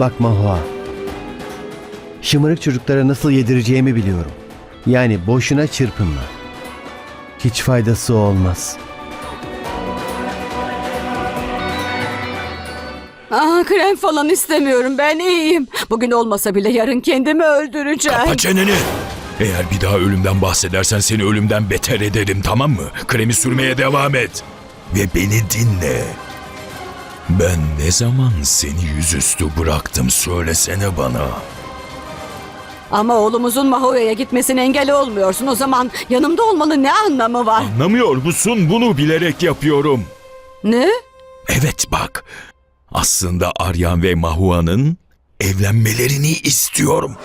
Bak Mahua. Şımarık çocuklara nasıl yedireceğimi biliyorum. Yani boşuna çırpınma. Hiç faydası olmaz. Aa, krem falan istemiyorum ben iyiyim. Bugün olmasa bile yarın kendimi öldüreceğim. Kapa çeneni. Eğer bir daha ölümden bahsedersen seni ölümden beter ederim tamam mı? Kremi sürmeye devam et. Ve beni dinle. Ben ne zaman seni yüzüstü bıraktım söylesene bana. Ama oğlumuzun Mahoya'ya gitmesine engel olmuyorsun. O zaman yanımda olmanın ne anlamı var? Anlamıyor musun? Bunu bilerek yapıyorum. Ne? Evet bak. Aslında Aryan ve Mahua'nın evlenmelerini istiyorum.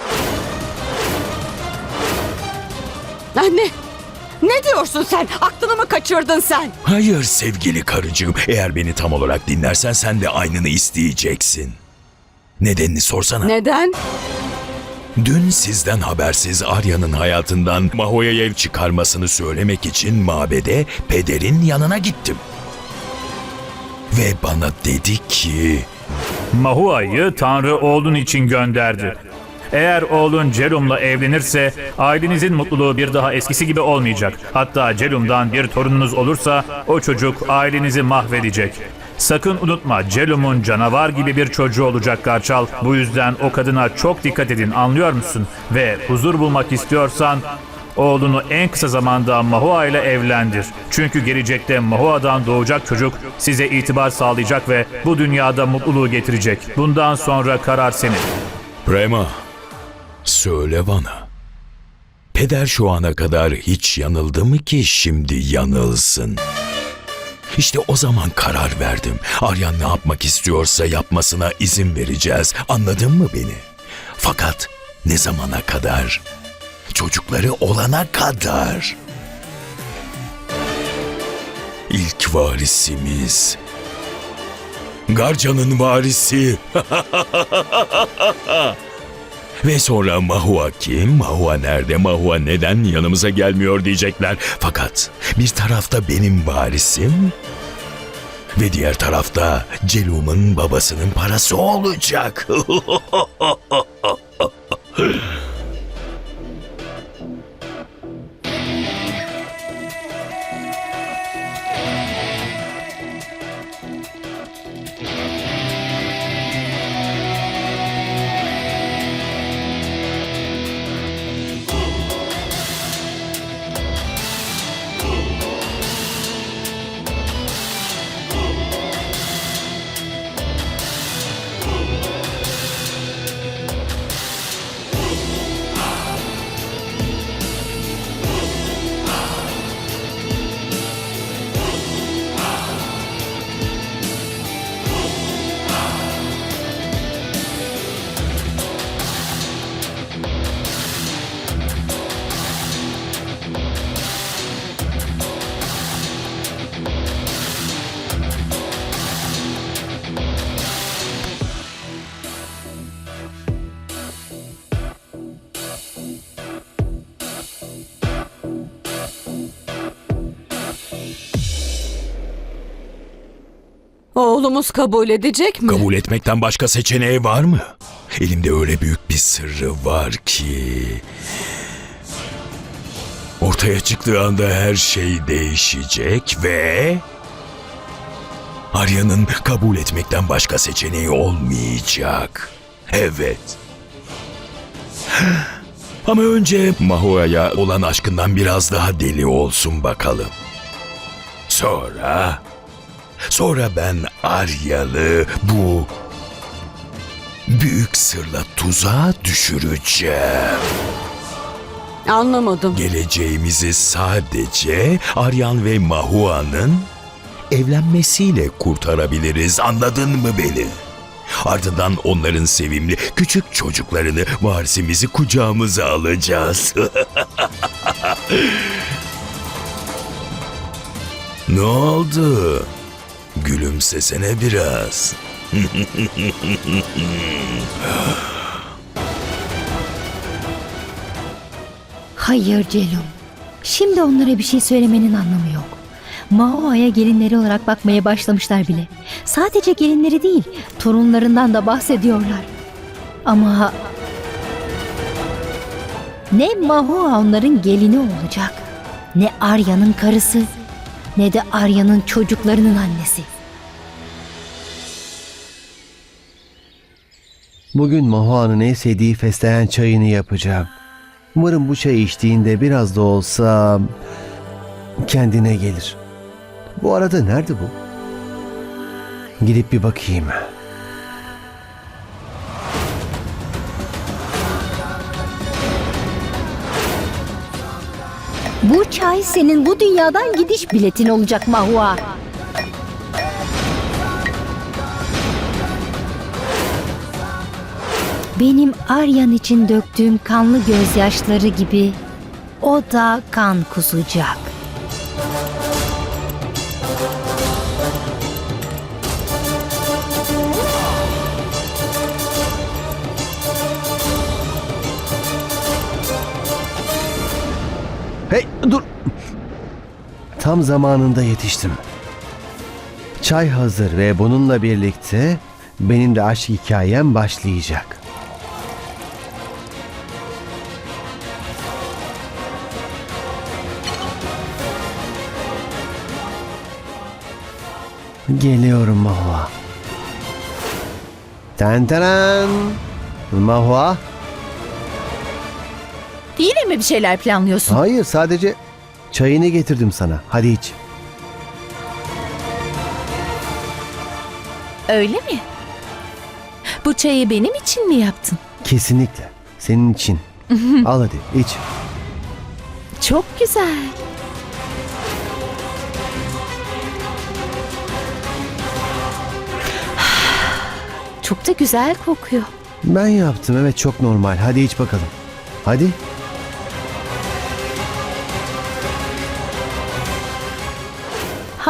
Anne. Ne diyorsun sen? Aklını mı kaçırdın sen? Hayır sevgili karıcığım. Eğer beni tam olarak dinlersen sen de aynını isteyeceksin. Nedenini sorsana. Neden? Dün sizden habersiz Arya'nın hayatından Mahoya'ya ev çıkarmasını söylemek için mabede pederin yanına gittim. Ve bana dedi ki... Mahua'yı Tanrı oğlun için gönderdi. Eğer oğlun Celum'la evlenirse ailenizin mutluluğu bir daha eskisi gibi olmayacak. Hatta Celum'dan bir torununuz olursa o çocuk ailenizi mahvedecek. Sakın unutma Celum'un canavar gibi bir çocuğu olacak Garçal. Bu yüzden o kadına çok dikkat edin anlıyor musun? Ve huzur bulmak istiyorsan Oğlunu en kısa zamanda Mahua ile evlendir. Çünkü gelecekte Mahua'dan doğacak çocuk size itibar sağlayacak ve bu dünyada mutluluğu getirecek. Bundan sonra karar senin. Prema, söyle bana. Peder şu ana kadar hiç yanıldı mı ki şimdi yanılsın? İşte o zaman karar verdim. Aryan ne yapmak istiyorsa yapmasına izin vereceğiz. Anladın mı beni? Fakat ne zamana kadar? Çocukları olana kadar. İlk varisimiz. Garca'nın varisi. Ve sonra Mahua kim? Mahua nerede? Mahua neden yanımıza gelmiyor diyecekler. Fakat bir tarafta benim varisim ve diğer tarafta Celum'un babasının parası olacak. Oğlumuz kabul edecek mi? Kabul etmekten başka seçeneği var mı? Elimde öyle büyük bir sırrı var ki... Ortaya çıktığı anda her şey değişecek ve... Arya'nın kabul etmekten başka seçeneği olmayacak. Evet. Ama önce Mahua'ya olan aşkından biraz daha deli olsun bakalım. Sonra... Sonra ben Aryalı bu büyük sırla tuzağa düşüreceğim. Anlamadım. Geleceğimizi sadece Aryan ve Mahua'nın evlenmesiyle kurtarabiliriz. Anladın mı beni? Ardından onların sevimli küçük çocuklarını varisimizi kucağımıza alacağız. ne oldu? Gülümsesene biraz. Hayır Celum. Şimdi onlara bir şey söylemenin anlamı yok. Mao'ya gelinleri olarak bakmaya başlamışlar bile. Sadece gelinleri değil, torunlarından da bahsediyorlar. Ama ne Mahua onların gelini olacak, ne Arya'nın karısı, ne de Arya'nın çocuklarının annesi. Bugün Mahua'nın en sevdiği fesleğen çayını yapacağım. Umarım bu çayı içtiğinde biraz da olsa kendine gelir. Bu arada nerede bu? Gidip bir bakayım. Bu çay senin bu dünyadan gidiş biletin olacak Mahua. Benim Aryan için döktüğüm kanlı gözyaşları gibi o da kan kusacak. Hey dur. Tam zamanında yetiştim. Çay hazır ve bununla birlikte benim de aşk hikayem başlayacak. Geliyorum Mahua. Tenteren. Mahua. Yine mi bir şeyler planlıyorsun? Hayır sadece çayını getirdim sana. Hadi iç. Öyle mi? Bu çayı benim için mi yaptın? Kesinlikle. Senin için. Al hadi iç. Çok güzel. Çok da güzel kokuyor. Ben yaptım evet çok normal. Hadi iç bakalım. Hadi.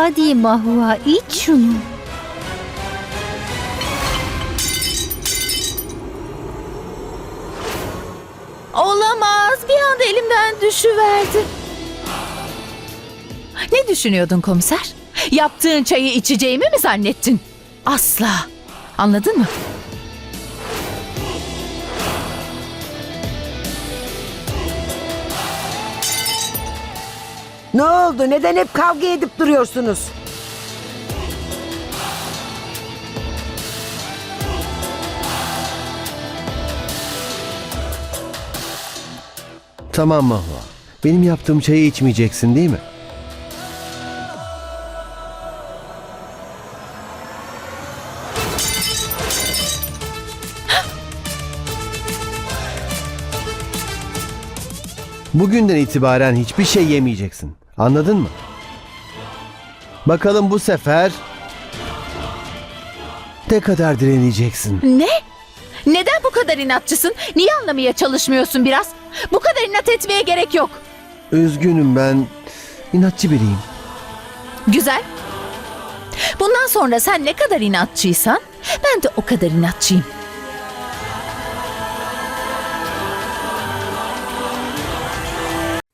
Hadi Mahua iç şunu. Olamaz. Bir anda elimden düşüverdi. Ne düşünüyordun komiser? Yaptığın çayı içeceğimi mi zannettin? Asla. Anladın mı? Ne oldu? Neden hep kavga edip duruyorsunuz? Tamam Mahva. Benim yaptığım çayı içmeyeceksin değil mi? Bugünden itibaren hiçbir şey yemeyeceksin. Anladın mı? Bakalım bu sefer ne kadar direneceksin? Ne? Neden bu kadar inatçısın? Niye anlamaya çalışmıyorsun biraz? Bu kadar inat etmeye gerek yok. Üzgünüm ben. inatçı biriyim. Güzel. Bundan sonra sen ne kadar inatçıysan ben de o kadar inatçıyım.